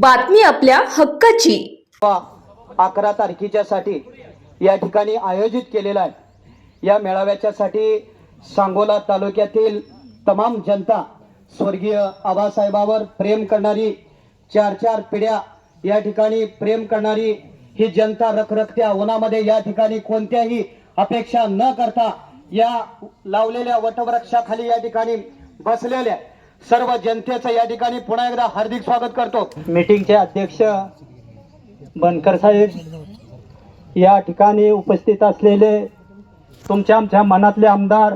बातमी आपल्या हक्काची. अकरा तारखेच्या साठी या ठिकाणी आयोजित केलेला आहे. या मेळाव्याच्या साठी सांगोला तालुक्यातील तमाम जनता स्वर्गीय आबासाहेबावर प्रेम करणारी चार चार पिढ्या या ठिकाणी प्रेम करणारी ही जनता रखरखत्या उन्हामध्ये या ठिकाणी कोणत्याही अपेक्षा न करता या लावलेल्या वटवृक्षाखाली या ठिकाणी बसलेल्या सर्व जनतेचं या ठिकाणी पुन्हा एकदा हार्दिक स्वागत करतो. मीटिंगचे अध्यक्ष बनकर साहेब या ठिकाणी उपस्थित असलेले तुमच्या आमच्या मनातले आमदार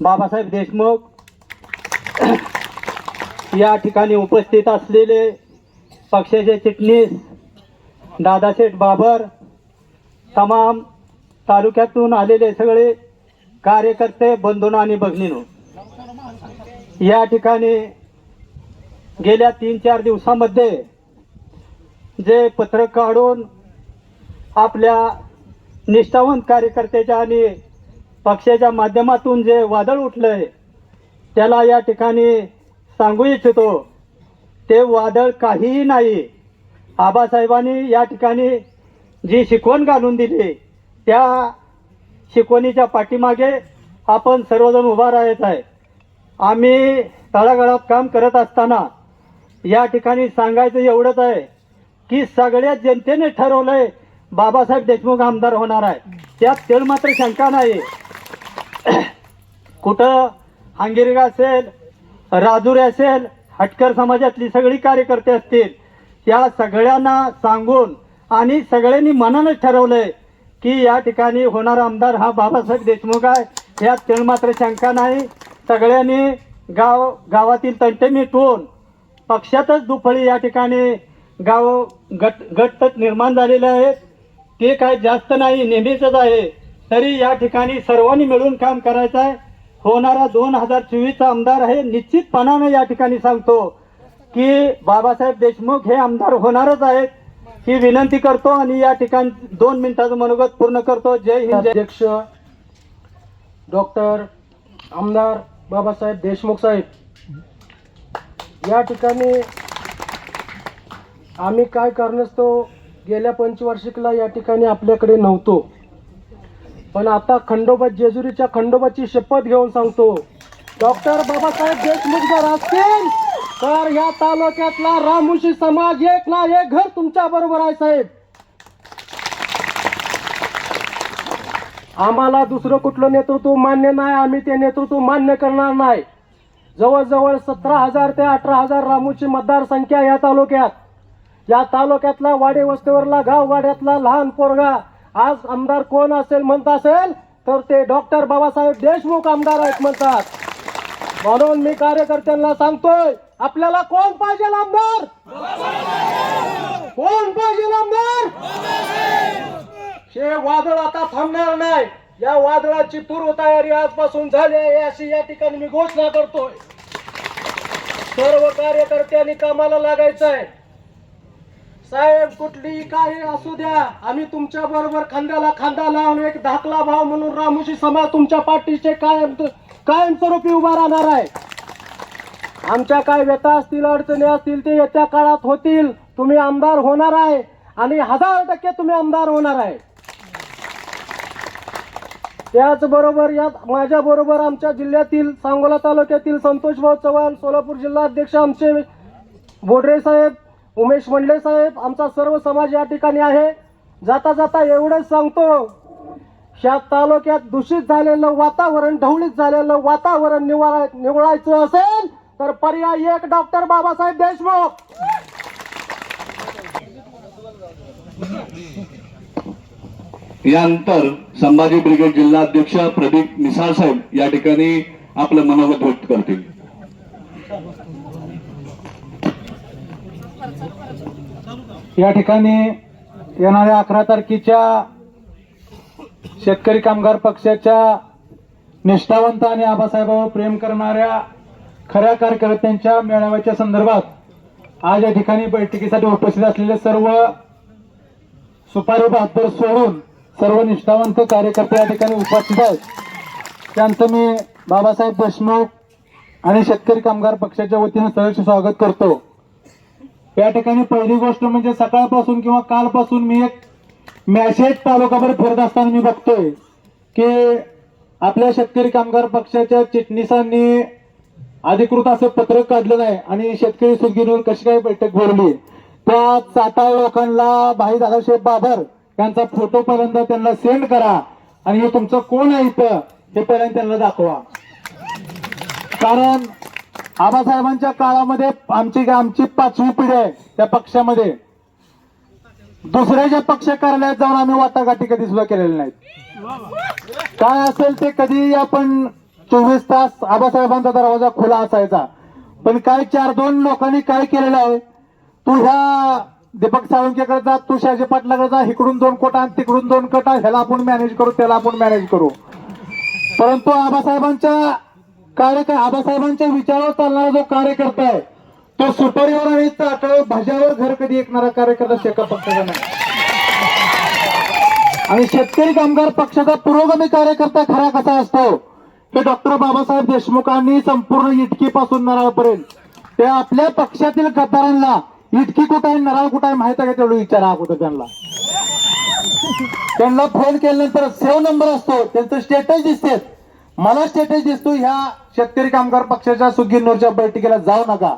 बाबासाहेब देशमुख या ठिकाणी उपस्थित असलेले पक्षाचे चिटणीस दादाशेठ बाबर तमाम तालुक्यातून आलेले सगळे कार्यकर्ते बंधून आणि भगिनीनो. या ठिकाणी गेल्या तीन चार दिवसामध्ये जे पत्र काढून आपल्या निष्ठावंत कार्यकर्त्याच्या आणि पक्षाच्या माध्यमातून जे वादळ उठलंय त्याला या ठिकाणी सांगू इच्छितो. ते वादळ काहीही नाही. आबासाहेबांनी या ठिकाणी जी शिकवण घालून दिली त्या शिकवणीच्या पाठीमागे आपण सर्वजण उभा राहत आहे. आम्ही तळागाळात काम करत असताना या ठिकाणी सांगायचं एवढंच आहे की सगळ्या जनतेने ठरवलंय बाबासाहेब देशमुख आमदार होणार आहे. त्यात तेल मात्र शंका नाही. कुठं हांगिरगा असेल राजुरे असेल हटकर समाजातली सगळी कार्यकर्ते असतील त्या सगळ्यांना सांगून आणि सगळ्यांनी मनानं ठरवलंय की या ठिकाणी होणारा आमदार हा बाबासाहेब देशमुख आहे. यात तेल मात्र शंका नाही. सगळ्यांनी गाव गावातील तंटे मिटवून पक्षातच दुफळी या ठिकाणी गाव गट गट निर्माण झालेले आहेत. ते काय जास्त नाही नेहमीचंच आहे. तरी या ठिकाणी सर्वांनी मिळून काम करायचं आहे. होणारा दोन हजार चोवीसचा आमदार आहे. निश्चितपणानं या ठिकाणी सांगतो की बाबासाहेब देशमुख हे आमदार होणारच आहेत. ही विनंती करतो आणि या ठिकाणी दोन मिनिटाचं मनोगत पूर्ण करतो. जय हिंद. अध्यक्ष डॉक्टर आमदार बाबासाहेब देशमुख साहेब. या ठिकाणी आम्ही काय कारणास्तव गेल्या पंचवार्षिकला या ठिकाणी आपल्याकडे नव्हतो. पण आता खंडोबा जेजुरीच्या खंडोबाची शपथ घेऊन सांगतो. डॉक्टर बाबासाहेब देशमुख जर असतील तर या तालुक्यातला रामुशी समाज एक ना एक घर तुमच्या बरोबर आहे साहेब. आम्हाला दुसरं कुठलं नेतृत्व मान्य नाही आम्ही ते नेतृत्व मान्य करणार नाही. जवळजवळ सतरा हजार ते अठरा हजार रामूची मतदारसंख्या या तालुक्यात. या तालुक्यातला वाडे वस्तीवरला गाव वाड्यातला लहान पोरगा. आज आमदार कोण असेल म्हणत असेल तर ते डॉक्टर बाबासाहेब देशमुख आमदार आहेत म्हणतात. म्हणून मी कार्यकर्त्यांना सांगतोय आपल्याला कोण पाहिजे आमदार? कोण पाहिजे आमदार? हे वादळ आता थांबणार नाही. या वादळाची पूर्व तयारी आजपासून झाली आहे अशी या ठिकाणी मी घोषणा करतोय. सर्व कार्यकर्त्यांनी कामाला लागायचं आहे. साहेब कुठलीही काही असू द्या. आम्ही तुमच्या बरोबर खांद्याला खांदा लावून एक धाकला भाव म्हणून रामोशी समाज तुमच्या पाठीचे कायम कायमस्वरूपी उभा राहणार आहे. आमच्या काय व्यथा असतील अडचणी असतील ते येत्या काळात होतील. तुम्ही आमदार होणार आहे आणि हजार टक्के तुम्ही आमदार होणार आहे. त्याचबरोबर या माझ्या बरोबर आमच्या जिल्ह्यातील सांगोला तालुक्यातील संतोष भाऊ चव्हाण सोलापूर जिल्हा अध्यक्ष आमचे बोडरे साहेब उमेश मंडले साहेब आमचा सर्व समाज या ठिकाणी आहे. जाता जाता एवढंच सांगतो या तालुक्यात दूषित झालेलं वातावरण ढवळीत झालेलं वातावरण निवारा निवळायचं असेल तर पर्याय एक डॉक्टर बाबासाहेब देशमुख. यानंतर संभाजी ब्रिगेड जिल्हा अध्यक्ष प्रदीप मिसाळ साहेब या ठिकाणी आपलं मनोगत व्यक्त करतील. या ठिकाणी येणाऱ्या अकरा तारखेच्या शेतकरी कामगार पक्षाच्या निष्ठावंत आणि आबासाहेबांवर प्रेम करणाऱ्या खऱ्या कार्यकर्त्यांच्या मेळाव्याच्या संदर्भात आज या ठिकाणी बैठकीसाठी उपस्थित असलेले सर्व सुपारी बहादर सोडून सर्व निष्ठावंत कार्यकर्ते या ठिकाणी उपस्थित आहेत. त्यांचं मी बाबासाहेब देशमुख आणि शेतकरी कामगार पक्षाच्या वतीनं सहर्ष स्वागत करतो. या ठिकाणी पहिली गोष्ट म्हणजे सकाळपासून किंवा कालपासून मी एक मॅसेज तालुकाभर फिरत असताना मी बघतोय की आपल्या शेतकरी कामगार पक्षाच्या चिटणीसांनी अधिकृत असं पत्रक काढलं नाही आणि शेतकरी सुदगिरीवर कशी काय बैठक भरली? त्या चाटा लोकांना भाई दादासाहेब बाबर त्यांचा फोटो पर्यंत त्यांना सेंड करा. आणि हे तुमचं कोण आहे इथं हे पर्यंत त्यांना दाखवा. कारण आबासाहेबांच्या काळामध्ये आमची आमची पाचवी पिढी आहे त्या पक्षामध्ये. दुसऱ्याच्या पक्ष कार्यालयात जाऊन आम्ही वाटाघाटी कधी सुद्धा केलेल्या नाहीत. काय असेल ते कधी आपण चोवीस तास आबासाहेबांचा दरवाजा खुला असायचा. पण काय चार दोन लोकांनी काय केलेलं आहे? तू ह्या दीपक साळुंकेकडे जा तू शहाजी पाटलाकडे जा इकडून दोन कोटा आणि तिकडून दोन कोटा ह्याला आपण मॅनेज करू त्याला आपण मॅनेज करू. परंतु आबासाहेबांच्या कार्य आबासाहेबांच्या विचारावर चालणारा जो कार्यकर्ता आहे तो सुपारीवर आणि चाटावर भाज्यावर घर कधी ऐकणारा कार्यकर्ता शेका पक्षाचा नाही. आणि शेतकरी कामगार पक्षाचा पुरोगामी कार्यकर्ता खरा कसा असतो हे डॉक्टर बाबासाहेब देशमुखांनी संपूर्ण इटकीपासून नराळपर्यंत ते आपल्या पक्षातील गद्दारांना इटकी कुठं आहे नराळ कुठं आहे माहीत आहे का तेवढं विचारा अगोदर त्यांना. त्यांना फोन केल्यानंतर सेव्ह नंबर असतो त्यांचं स्टेटस दिसते मला स्टेटस दिसतो ह्या शेतकरी कामगार पक्षाच्या सुगीनवरच्या बैठकीला जाऊ नका.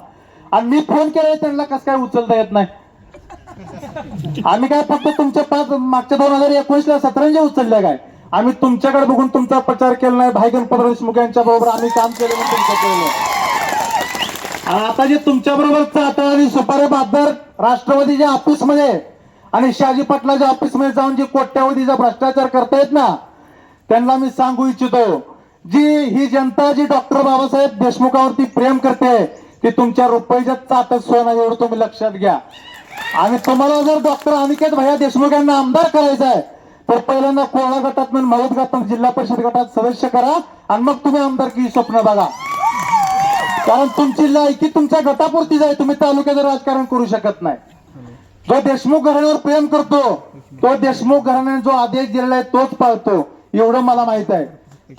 आणि मी फोन केला त्यांना कसं काय उचलता येत नाही? आम्ही काय फक्त तुमच्या पाच मागच्या दोन हजार एकोणीस ला सतरांच्या उचलल्या काय? आम्ही तुमच्याकडे बघून तुमचा प्रचार केला नाही भाई गणपत देशमुख यांच्या बरोबर आम्ही काम केलं म्हणून केलं आता जे तुमच्या बरोबर आणि सुपारे बादर राष्ट्रवादीच्या ऑफिसमध्ये आणि शहाजी पाटलाच्या ऑफिसमध्ये जाऊन जे कोट्यावधीचा भ्रष्टाचार करतायत ना त्यांना मी सांगू इच्छितो जी ही जनता जी डॉक्टर बाबासाहेब देशमुखावरती प्रेम करते ती तुमच्या रुपयाच्या चाटत सोना एवढं तुम्ही लक्षात घ्या. आणि तुम्हाला जर डॉक्टर अनिकेत भैया देशमुख यांना आमदार करायचा आहे तर पहिल्यांदा कोळा गटात मदत गटात जिल्हा परिषद गटात सदस्य करा आणि मग तुम्ही आमदारकी स्वप्न बघा. कारण तुमची लायकी तुमच्या गटापुरतीच आहे. तुम्ही तालुक्याचं राजकारण करू शकत नाही. जो देशमुख घराण्यावर प्रेम करतो तो देशमुख घराण्याने जो आदेश दिलेला आहे तोच पाळतो. एवढं मला माहीत आहे.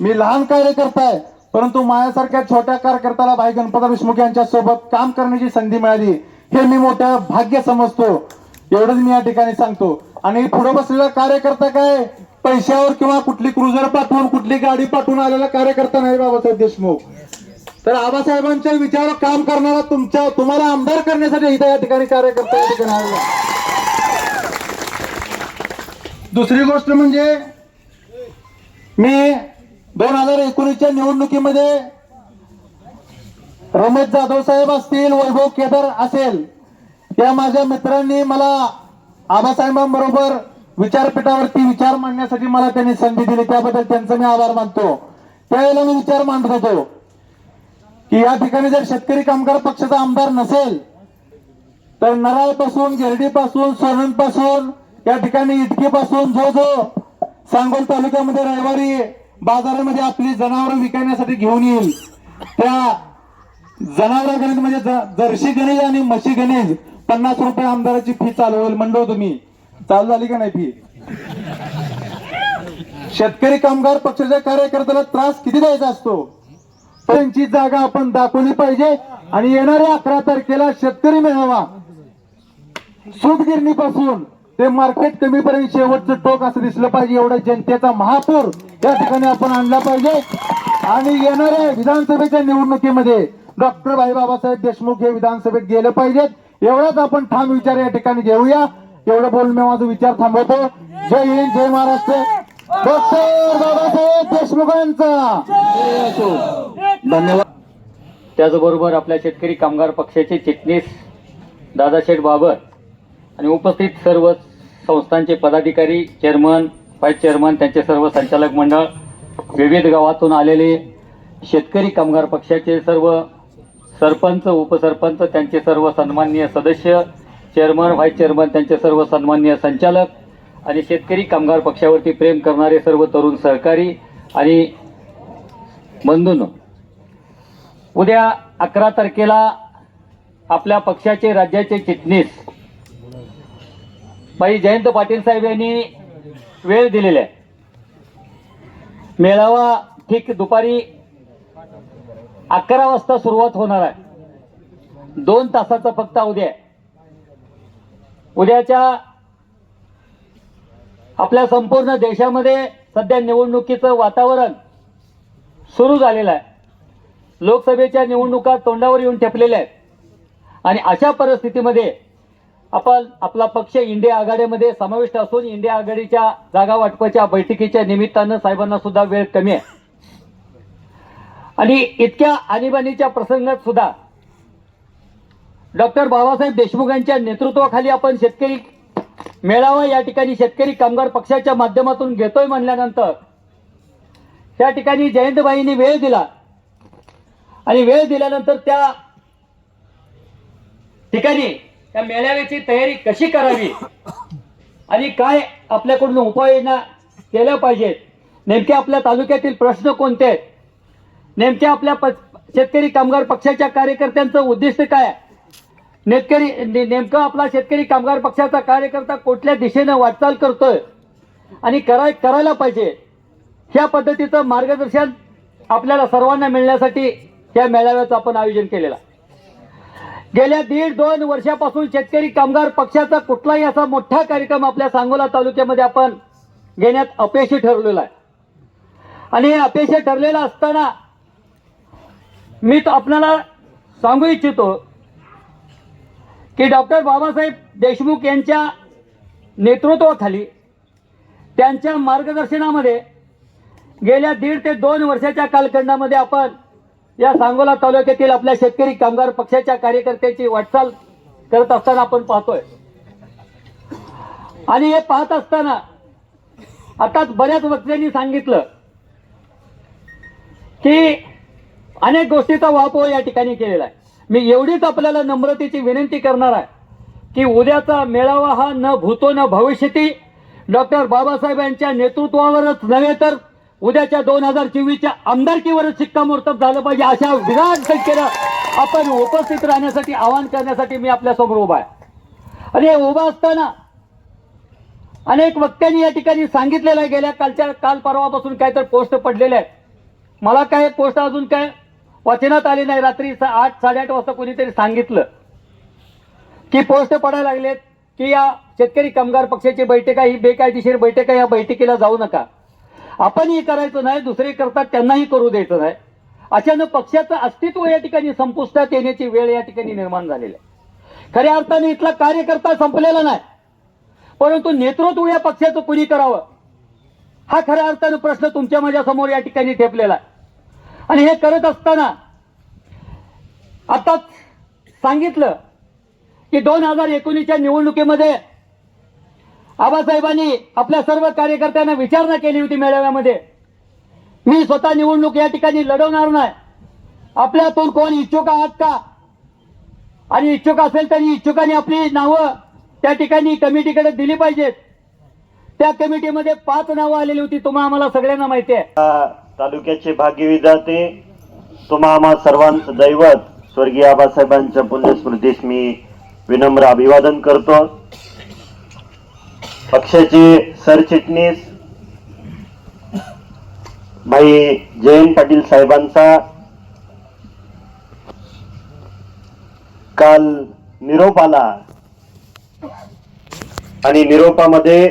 मी लहान कार्यकर्ता आहे परंतु माझ्यासारख्या छोट्या कार्यकर्त्याला भाई गणपतराव देशमुख यांच्या सोबत काम करण्याची संधी मिळाली. हे मी मोठं भाग्य समजतो. एवढंच मी या ठिकाणी सांगतो. आणि पुढे बसलेला कार्यकर्ता काय? पैशावर किंवा कुठली क्रुझर पाठवून कुठली गाडी पाठवून आलेला कार्यकर्ता नाही बाबासाहेब देशमुख. तर आबासाहेबांच्या विचारावर काम करणारा तुमच्या तुम्हाला आमदार करण्यासाठी इथं या ठिकाणी कार्यकर्ता या ठिकाणी आलेला दुसरी गोष्ट म्हणजे मी दोन हजार एकोणीसच्या निवडणुकीमध्ये रमेश जाधव साहेब असतील वैभव केदार असेल या माझ्या मित्रांनी मला आबासाहेबांबरोबर विचारपीठावरती विचार मांडण्यासाठी मला त्यांनी संधी दिली. त्याबद्दल त्यांचं मी आभार मानतो. त्यावेळेला मी विचार मांडत होतो. की या ठिकाणी जर शेतकरी कामगार पक्षाचा आमदार नसेल तर नराळपासून गिरडीपासून सोनंदपासून या ठिकाणी इटकीपासून जो जो सांगोल तालुक्यामध्ये रविवारी बाजारामध्ये आपली जनावरं विकण्यासाठी घेऊन येईल. त्या जनावर गणित म्हणजे ज- जर्सी गणेश आणि म्हशी गणेश पन्नास रुपये आमदाराची फी चालू होईल म्हणलो तुम्ही. चालू झाली का नाही फी? शेतकरी कामगार पक्षाच्या कार्यकर्त्याला त्रास किती द्यायचा असतो? त्यांची जागा आपण दाखवली पाहिजे. आणि येणाऱ्या अकरा तारखेला शेतकरी मेळावा. सूतगिरणीपासून ते मार्केट कमीपर्यंत शेवटचं टोक असं दिसलं पाहिजे. एवढा जनतेचा महापूर या ठिकाणी आपण आणला पाहिजे. आणि येणाऱ्या विधानसभेच्या निवडणुकीमध्ये डॉक्टर भाई बाबासाहेब देशमुख हे विधानसभेत गेले पाहिजेत. एवढाच आपण ठाम विचार या ठिकाणी घेऊया. एवढं बोलून मी माझा विचार थांबवतो. जय हिंद जय महाराष्ट्र. डॉक्टर बाबासाहेब देशमुखांचा. धन्यवाद. त्याचबरोबर आपल्या शेतकरी कामगार पक्षाचे चिटणीस दादाशेठ बाबर आणि उपस्थित सर्व संस्थांचे पदाधिकारी चेअरमन व्हाईस चेअरमन त्यांचे सर्व संचालक मंडळ विविध गावातून आलेले शेतकरी कामगार पक्षाचे सर्व सरपंच उपसरपंच त्यांचे सर्व सन्माननीय सदस्य चेअरमन व्हाईस चेअरमन त्यांचे सर्व सन्माननीय संचालक आणि शेतकरी कामगार पक्षावरती प्रेम करणारे सर्व तरुण सहकारी आणि बंधून उद्या अकरा तारखेला आपल्या पक्षाचे राज्याचे चिटणीस. बाई जयंत पाटील साहेब यांनी वेळ दिलेला आहे. मेळावा ठीक दुपारी अकरा वाजता सुरुवात होणार आहे. दोन तासाचा फक्त उद्या उद्याच्या आपल्या संपूर्ण देशामध्ये सध्या निवडणुकीचं वातावरण सुरू झालेलं आहे. लोकसभेच्या निवडणुका तोंडावर येऊन ठेपलेल्या आहेत. आणि अशा परिस्थितीमध्ये आपण आपला पक्ष इंडिया आघाडीमध्ये समाविष्ट असून इंडिया आघाडीच्या जागा वाटपाच्या बैठकीच्या निमित्तानं साहेबांना सुद्धा वेळ कमी आहे. आणि इतक्या आणीबाणीच्या प्रसंगात सुद्धा डॉक्टर बाबासाहेब देशमुखांच्या नेतृत्वाखाली आपण शेतकरी मेळावा या ठिकाणी शेतकरी कामगार पक्षाच्या माध्यमातून घेतोय म्हणल्यानंतर त्या ठिकाणी जयंतबाईंनी वेळ दिला. आणि वेळ दिल्यानंतर त्या ठिकाणी त्या मेळाव्याची तयारी कशी करावी? आणि काय आपल्याकडून उपाययोजना केल्या पाहिजेत? नेमके आपल्या तालुक्यातील प्रश्न कोणते आहेत? नेमक्या आपल्या प शेतकरी कामगार पक्षाच्या कार्यकर्त्यांचं उद्दिष्ट काय? नेतकरी ने- नेमकं आपला शेतकरी कामगार पक्षाचा कार्यकर्ता कुठल्या दिशेनं वाटचाल करतोय? आणि कराय करायला पाहिजे. ह्या पद्धतीचं मार्गदर्शन आपल्याला सर्वांना मिळण्यासाठी त्या मेळाव्याचं आपण आयोजन केलेलं गेल्या दीड दोन वर्षापासून शेतकरी कामगार पक्षाचा कुठलाही असा मोठा कार्यक्रम आपल्या सांगोला तालुक्यामध्ये आपण घेण्यात अपयशी ठरलेला आहे. आणि हे अपयशी ठरलेलं असताना मी तो आपल्याला सांगू इच्छितो की डॉक्टर बाबासाहेब देशमुख यांच्या नेतृत्वाखाली त्यांच्या मार्गदर्शनामध्ये गेल्या दीड ते दोन वर्षाच्या कालखंडामध्ये आपण या सांगोला तालुक्यातील आपल्या शेतकरी कामगार पक्षाच्या कार्यकर्त्याची वाटचाल करत असताना आपण पाहतोय. आणि हे पाहत असताना आता बऱ्याच वक्त्यांनी सांगितलं की अनेक गोष्टीचा वापर या ठिकाणी केलेला आहे. मी एवढीच आपल्याला नम्रतेची विनंती करणार आहे की उद्याचा मेळावा हा न भूतो न भविष्यती डॉक्टर बाबासाहेब यांच्या नेतृत्वावरच नव्हे तर उद्याच्या दोन हजार चोवीसच्या आमदारकीवरच शिक्कामोर्तब झालं पाहिजे अशा विराट संख्येनं आपण उपस्थित राहण्यासाठी आवाहन करण्यासाठी मी आपल्यासमोर उभा आहे. आणि हे उभा असताना अनेक वक्त्यांनी या ठिकाणी सांगितलेलं आहे गेल्या कालच्या काल परवापासून काय तर पोस्ट पडलेल्या आहेत. मला काय पोस्ट अजून काय वाचनात आली नाही रात्री सा- आठ साडेआठ वाजता कोणीतरी सांगितलं की पोस्ट पडायला लागलेत की या शेतकरी कामगार पक्षाची बैठका ही बेकायदेशीर बैठका या बैठकीला जाऊ नका. आपणही करायचं नाही दुसरे करतात त्यांनाही करू द्यायचं नाही. अशानं पक्षाचं अस्तित्व या ठिकाणी संपुष्टात येण्याची वेळ या ठिकाणी निर्माण झालेली आहे. खऱ्या अर्थाने इथला कार्यकर्ता संपलेला नाही. परंतु नेतृत्व या पक्षाचं कुणी करावं? हा खऱ्या अर्थानं प्रश्न तुमच्या माझ्यासमोर या ठिकाणी ठेपलेला आहे. आणि हे करत असताना आताच सांगितलं की दोन हजार एकोणीसच्या निवडणुकीमध्ये आबासाहेबांनी आपल्या सर्व कार्यकर्त्यांना विचारणा केली होती मेळाव्यामध्ये. मी स्वतः निवडणूक या ठिकाणी लढवणार नाही. आपल्यातून कोण इच्छुक आहात का? आणि इच्छुक असेल तरी इच्छुकांनी आपली नावं त्या ठिकाणी कमिटीकडे दिली पाहिजेत. त्या कमिटीमध्ये पाच नावं आलेली होती तुम्हाला आम्हाला सगळ्यांना माहिती आहे. तालुक्याचे भाग्यविधाते तुम्हा आम्हा सर्वांचं दैवत स्वर्गीय आबासाहेबांच्या पुण्यस्मृतीस मी विनम्र अभिवादन करतो. पक्षाचे सरचिटणीस भाई जयंत पाटील साहेबांचा काल निरोप आला. आणि निरोपामध्ये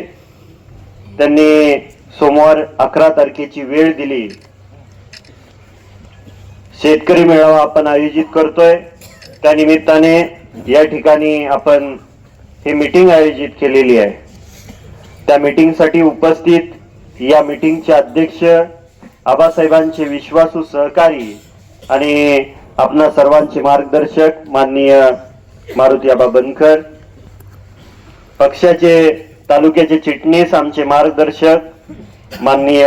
त्यांनी सोमवार अकरा तारखेची वेळ दिली. शेतकरी मेळावा आपण आयोजित करतोय. त्या निमित्ताने या ठिकाणी आपण ही मीटिंग आयोजित केलेली आहे. त्या मीटिंगसाठी उपस्थित या मीटिंगचे अध्यक्ष आबासाहेबांचे विश्वासू सहकारी आणि आपणा सर्वांचे मार्गदर्शक माननीय मारुती आबा बनकर पक्षाचे तालुक्याचे चिटणीस आमचे मार्गदर्शक माननीय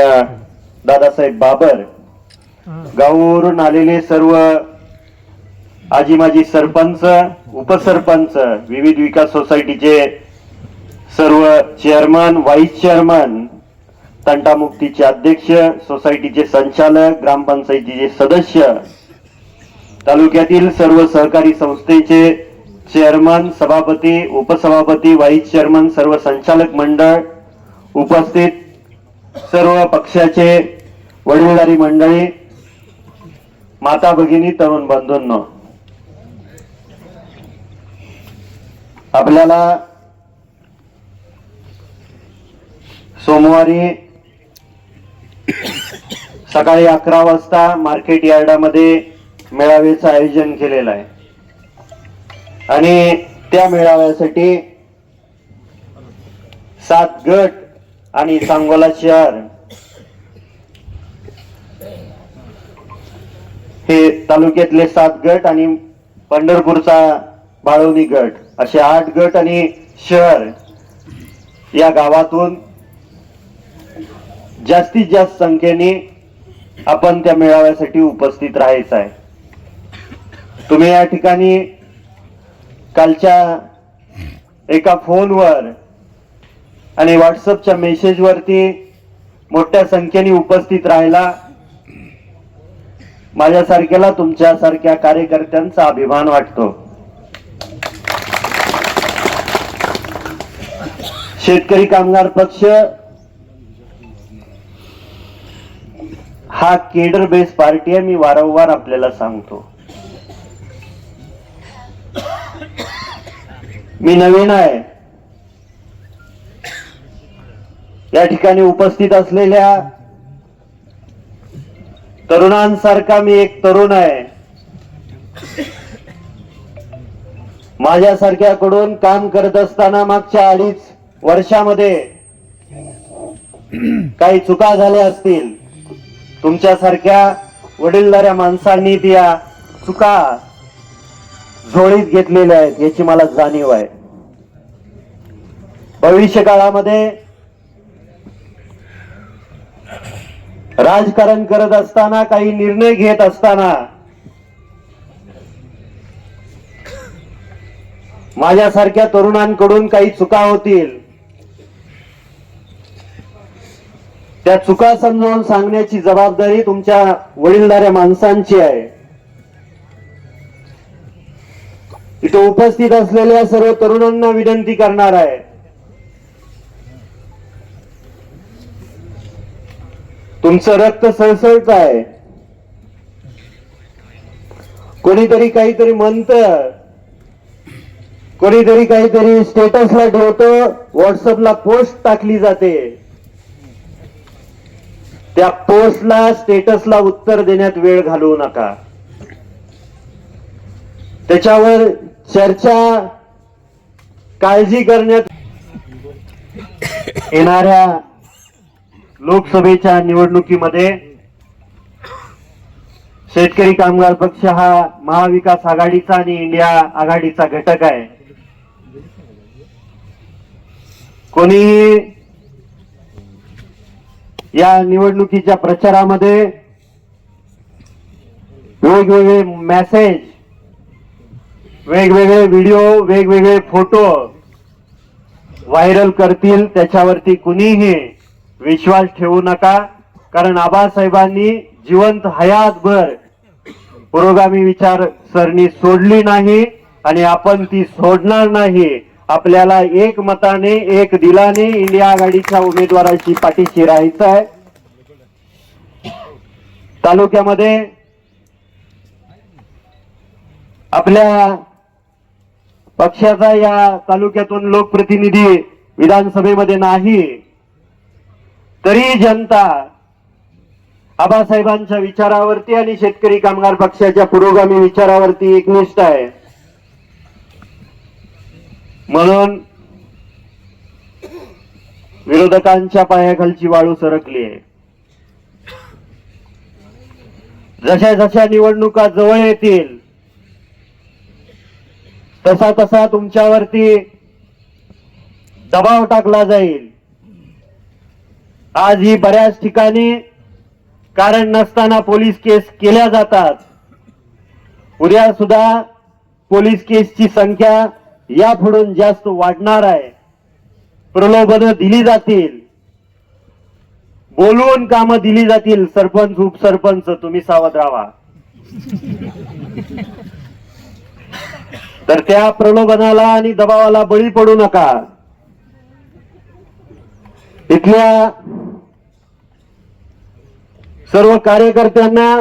दादासाहेब बाबर गावावरून आलेले सर्व आजी माजी सरपंच उपसरपंच विविध विकास सोसायटीचे सर्व चेअरमन व्हाईस चेअरमन तंटामुक्तीचे अध्यक्ष सोसायटीचे संचालक ग्रामपंचायतीचे सदस्य तालुक्यातील सर्व सहकारी संस्थेचे चेअरमन सभापती उपसभापती व्हाईस चेअरमन सर्व संचालक मंडळ उपस्थित सर्व पक्षाचे वडीलधारी मंडळी माता भगिनी तरुण बंधूंनो. आपल्याला सोमवारी सकाळी अकरा वाजता मार्केट यार्डामध्ये मेळाव्याचं आयोजन केलेलं आहे. आणि त्या मेळाव्यासाठी सात गट आणि सांगोला शहर हे तालुक्यातले सात गट आणि पंढरपूरचा बाळवणी गट असे आठ गट आणि शहर या गावातून जास्तीत जास्त संख्येने आपण त्या मेळाव्यासाठी उपस्थित राहायचं आहे. तुम्ही या ठिकाणी कालच्या एका फोनवर आणि व्हॉट्सअपच्या मेसेजवरती मोठ्या संख्येने उपस्थित राहिला. माझ्यासारख्याला तुमच्यासारख्या कार्यकर्त्यांचा अभिमान वाटतो. शेतकरी कामगार पक्ष हा केडर बेस पार्टी आहे मी वारंवार आपल्याला सांगतो. मी नवीन आहे. या ठिकाणी उपस्थित असलेल्या तरुणांसारखा मी एक तरुण आहे. माझ्यासारख्याकडून काम करत असताना मागच्या अडीच वर्षामध्ये काही चुका झाल्या असतील. तुमच्यासारख्या वडीलधाऱ्या माणसांनी त्या चुका झोळीत घेतलेल्या आहेत याची मला जाणीव आहे. भविष्य काळामध्ये राजकारण करत असताना काही निर्णय घेत असताना माझ्यासारख्या तरुणांकडून काही चुका होतील. त्या चुका समजावून सांगण्याची जबाबदारी तुमच्या वडीलधाऱ्या माणसांची आहे. इथं उपस्थित असलेल्या सर्व तरुणांना विनंती करणार आहे. तुमचं रक्त सळसळत आहे. कोणीतरी काहीतरी म्हणत. कोणीतरी काहीतरी स्टेटसला ठेवतो. व्हॉट्सअपला पोस्ट टाकली जाते. त्या पोस्टला स्टेटसला उत्तर देण्यात वेळ घालवू नका. त्याच्यावर चर्चा काळजी करण्यात येणाऱ्या लोकसभेच्या निवडणुकीमध्ये शेतकरी कामगार पक्ष हा महाविकास आघाडीचा आणि इंडिया आघाडीचा घटक आहे. कोणीही या निवडणुकीच्या प्रचारामध्ये वेगवेगळे मेसेज वेगवेगळे व्हिडिओ वेगवेगळे फोटो व्हायरल करतील. त्याच्यावरती कुणीही विश्वास ठेवू नका. कारण आबासाहेबांनी जिवंत हयातभर पुरोगामी विचार सरणी सोडली नाही आणि आपण ती सोडणार नाही. आपल्याला एक मताने एक दिलाने इंडिया आघाडीच्या उमेदवाराची पाठीशी राहायचं आहे तालुक्यामध्ये आपल्या पक्षाचा या तालुक्यातून लोकप्रतिनिधी विधानसभेमध्ये नाही तरी जनता आबासाहेबांच्या विचारावरती आणि शेतकरी कामगार पक्षाच्या पुरोगामी विचारावरती एकनिष्ठ आहे. म्हणून विरोधकांच्या पायाखालची वाळू सरकली आहे. जशा जशा निवडणुका जवळ येतील तसा तसा तुमच्यावरती दबाव टाकला जाईल. आज ही बऱ्याच ठिकाणी कारण नसताना पोलीस केस केल्या जातात. उद्या सुद्धा पोलीस केसची संख्या यापुढून जास्त वाढणार आहे. प्रलोभन दिली जातील. बोलवून कामं दिली जातील. सरपंच उपसरपंच तुम्ही सावध राहा. तर त्या प्रलोभनाला आणि दबावाला बळी पडू नका. इथल्या सर्व कार्यकर्त्यांना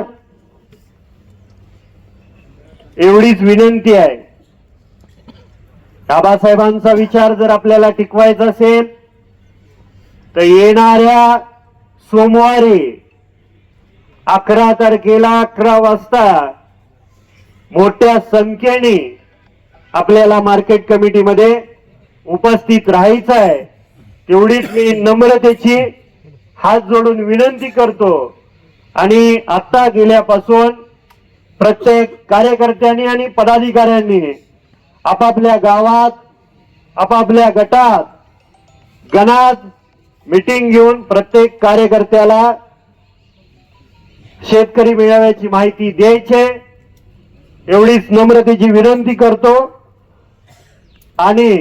एवढीच विनंती आहे. बाबासाहेबांचा विचार जर आपल्याला टिकवायचा असेल तर येणाऱ्या सोमवारी अकरा तारखेला अकरा वाजता मोठ्या संख्येने आपल्याला मार्केट कमिटीमध्ये उपस्थित राहायचं आहे. तेवढीच मी नम्रतेची हात जोडून विनंती करतो. आणि आता गेल्यापासून प्रत्येक कार्यकर्त्यांनी आणि पदाधिकाऱ्यांनी आपापल्या गावात आपापल्या गटात गणात मिटिंग घेऊन प्रत्येक कार्यकर्त्याला शेतकरी मेळाव्याची माहिती द्यायचे. एवढीच नम्रतेची विनंती करतो. आणि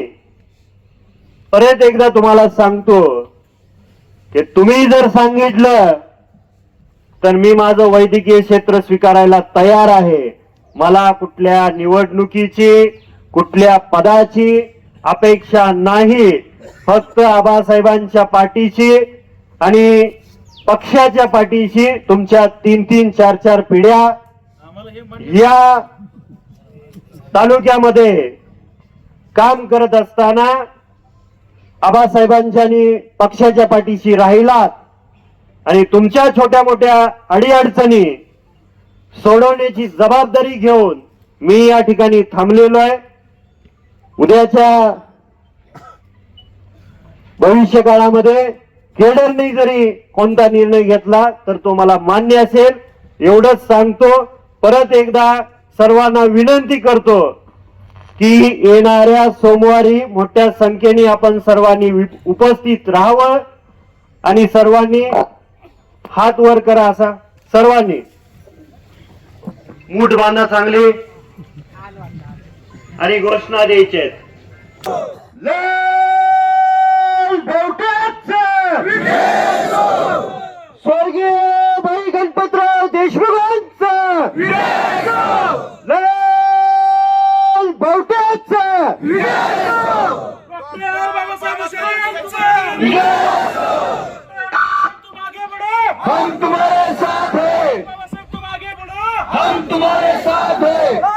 परत एकदा तुम्हाला सांगतो की तुम्ही जर सांगितलं तर मी माझं वैद्यकीय क्षेत्र स्वीकारायला तयार आहे. मला कुठल्या निवडणुकीची कुठल्या पदाची अपेक्षा नाही फक्त आबासाहेबांच्या पाठीची आणि पक्षाच्या पाठीशी तुमच्या तीन तीन चार चार पिढ्या या तालुक्यामध्ये काम करत असताना आबासाहेबांच्या आणि पक्षाच्या पाठीशी राहिलात आणि तुमच्या छोट्या मोठ्या अडीअडचणी सोडवण्याची जबाबदारी घेऊन मी या ठिकाणी थांबलेलो आहे. उद्याच्या भविष्य काळामध्ये केडरने जरी कोणता निर्णय घेतला तर तो मला मान्य असेल. एवढंच सांगतो. परत एकदा सर्वांना विनंती करतो की येणाऱ्या सोमवारी मोठ्या संख्येने आपण सर्वांनी वि- उपस्थित राहावं आणि सर्वांनी हात वर करा असा. सर्वांनी. मूठ बांधा चांगली. आणि घोषणा द्यायची स्वर्गीय भाई गणपतराव देशमुखांचा! लाल भावट्याचा हम तुम्हारे साथ हैं! हम तुम्हारे साथ हैं!